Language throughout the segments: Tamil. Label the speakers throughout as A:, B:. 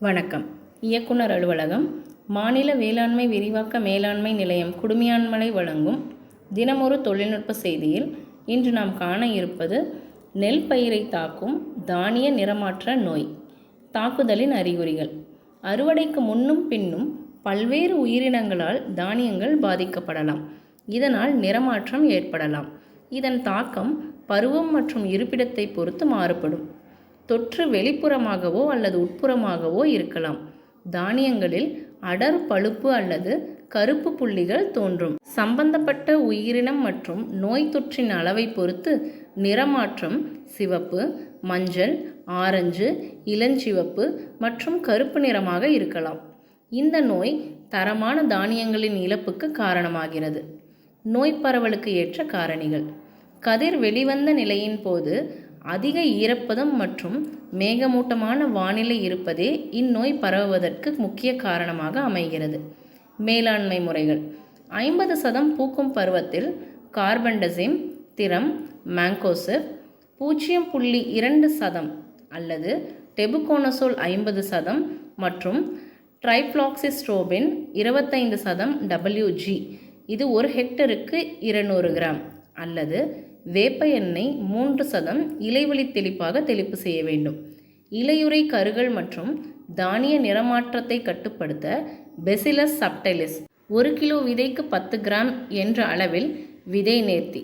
A: வணக்கம். இயக்குனர் அலுவலகம் மாநில வேளாண்மை விரிவாக்க மேலாண்மை நிலையம் குடுமியான்மலை வழங்கும் தினமொரு தொழில்நுட்ப செய்தியில் இன்று நாம் காண இருப்பது நெல் பயிரை தாக்கும் தானிய நிறமாற்ற நோய் தாக்குதலின் அறிகுறிகள். அறுவடைக்கு முன்னும் பின்னும் பல்வேறு உயிரினங்களால் தானியங்கள் பாதிக்கப்படலாம். இதனால் நிறமாற்றம் ஏற்படலாம். இதன் தாக்கம் பருவம் மற்றும் இருப்பிடத்தை பொறுத்து மாறுபடும். தொற்று வெளிப்புறமாகவோ அல்லது உட்புறமாகவோ இருக்கலாம். தானியங்களில் அடர் பழுப்பு அல்லது கருப்பு புள்ளிகள் தோன்றும். சம்பந்தப்பட்ட உயிரினம் மற்றும் நோய் தொற்றின் அளவை பொறுத்து நிறமாற்றம் சிவப்பு மஞ்சள் ஆரஞ்சு இளஞ்சிவப்பு மற்றும் கருப்பு நிறமாக இருக்கலாம். இந்த நோய் தரமான தானியங்களின் இழப்புக்கு காரணமாகிறது. நோய் பரவலுக்கு ஏற்ற காரணிகள். கதிர் வெளிவந்த நிலையின் போது அதிக ஈரப்பதம் மற்றும் மேகமூட்டமான வானிலை இருப்பதே இந்நோய் பரவுவதற்கு முக்கிய காரணமாக அமைகிறது. மேலாண்மை முறைகள். ஐம்பது சதம் பூக்கும் பருவத்தில் கார்பன்டசிம் திரம் மேங்கோசிப் பூஜ்ஜியம் புள்ளி இரண்டு சதம் அல்லது டெபுகோனசோல் ஐம்பது சதம் மற்றும் ட்ரைப்ளாக்சிஸ்ட்ரோபின் இருபத்தைந்து சதம் டபிள்யூஜி இது ஒரு ஹெக்டருக்கு இருநூறு கிராம் அல்லது வேப்ப எண்ணெய் மூன்று சதம் இலைவழி தெளிப்பாக தெளிப்பு செய்ய வேண்டும். இலையுறை கருகள் மற்றும் தானிய நிறமாற்றத்தை கட்டுப்படுத்த பெசிலஸ் சப்டைலிஸ் ஒரு கிலோ விதைக்கு பத்து கிராம் என்ற அளவில் விதை நேர்த்தி.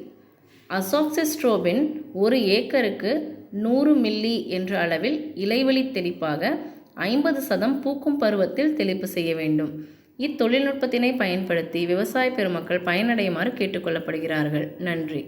A: அசோக்சிஸ்ட்ரோபின் ஒரு ஏக்கருக்கு நூறு மில்லி என்ற அளவில் இலைவழி தெளிப்பாக ஐம்பது சதம் பூக்கும் பருவத்தில் தெளிப்பு செய்ய வேண்டும். இத்தொழில்நுட்பத்தினை பயன்படுத்தி விவசாய பெருமக்கள் பயனடையுமாறு கேட்டுக்கொள்ளப்படுகிறார்கள் நன்றி.